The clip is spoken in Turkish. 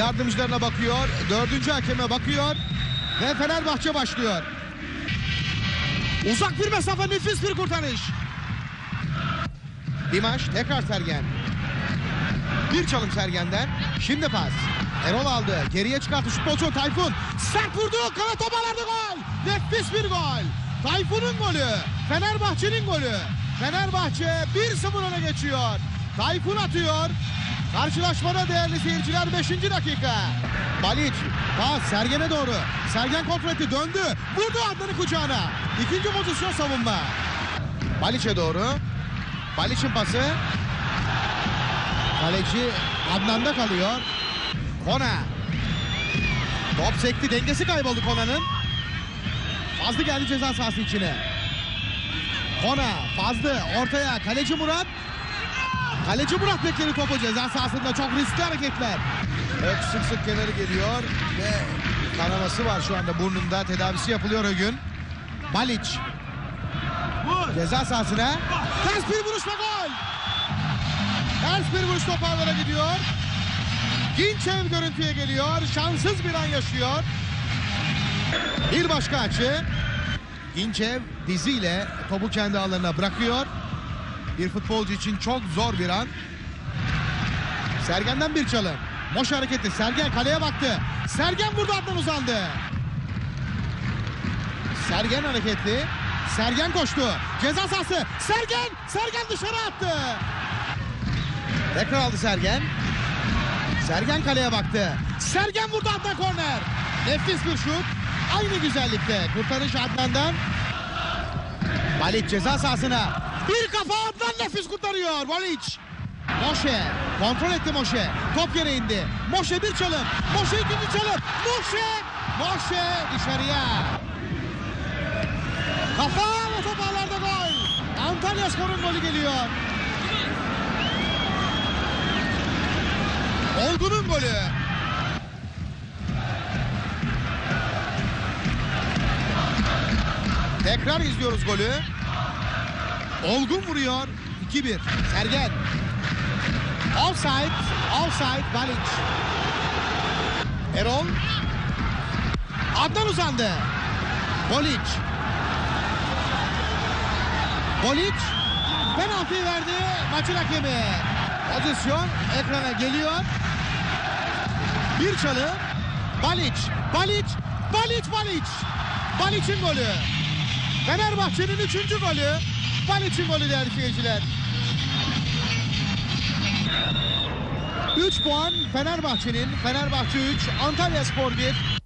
yardımcılarına bakıyor. Dördüncü hakeme bakıyor. Ve Fenerbahçe başlıyor. Uzak bir mesafe nefis bir kurtarış. Dimaş tekrar Sergen. Bir çalım Sergen'den. Şimdi pas. Erol aldı. Geriye çıkarttı futbolcu Tayfun. Sert vurdu. Kanat toparladı gol. Nefis bir gol. Tayfun'un golü. Fenerbahçe'nin golü. Fenerbahçe 1-0 öne geçiyor. Tayfun atıyor. Karşılaşmada değerli seyirciler 5. dakika. Balic pas Sergen'e doğru. Sergen kontrol etti döndü. Vurdu Adnan'ın kucağına. İkinci pozisyon savunma. Balic'e doğru. Balic'in pası. Kaleci Adnan'da kalıyor. Kona. Top sekti. Dengesi kayboldu Kona'nın. Fazlı geldi ceza sahası içine. Kona. Fazlı. Ortaya. Kaleci Murat. Kaleci Murat bekledi topu ceza sahasında. Çok riskli hareketler. Evet sık sık kenarı geliyor. Ve kanaması var şu anda burnunda. Tedavisi yapılıyor o gün. Balic. Ceza sahasına. Ters bir vuruş ve gol. Ters bir vuruş top ağlara gidiyor. Ginçev görüntüye geliyor. Şanssız bir an yaşıyor. Bir başka açı. Ginçev diziyle topu kendi alanına bırakıyor. Bir futbolcu için çok zor bir an. Sergen'den bir çalım. Moş hareketi. Sergen kaleye baktı. Sergen burada Adnan uzandı. Sergen hareketli. Sergen koştu. Ceza sahası. Sergen. Sergen dışarı attı. Tekrar aldı Sergen. Sergen kaleye baktı. Sergen vurdu Adnan korner. Nefis bir şut. Aynı güzellikte. Kurtarış Adnan'dan. Balic ceza sahasına. Bir kafa Adnan nefis kurtarıyor. Balic. Moşe. Kontrol etti Moşe. Top yere indi. Moşe bir çalım. Moşe ikinci çalım. Moşe. Moşe dışarıya. Kafa ve top ağlarda gol. Antalya Spor'un golü geliyor. Olgun'un golü. Tekrar izliyoruz golü. Olgun vuruyor. 2-1. Sergen. Offside. Offside. Balic. Erol. Adnan uzandı. Bolic. Bolic. Penaltıyı verdi maçın hakemi. Pozisyon ekrana geliyor. Bir çalı. Balic. Balic. Balic. Balic. Balic'in golü. Fenerbahçe'nin üçüncü golü. Balic'in golü değerli seyirciler. 3 puan Fenerbahçe'nin. Fenerbahçe 3, Antalya Spor 1.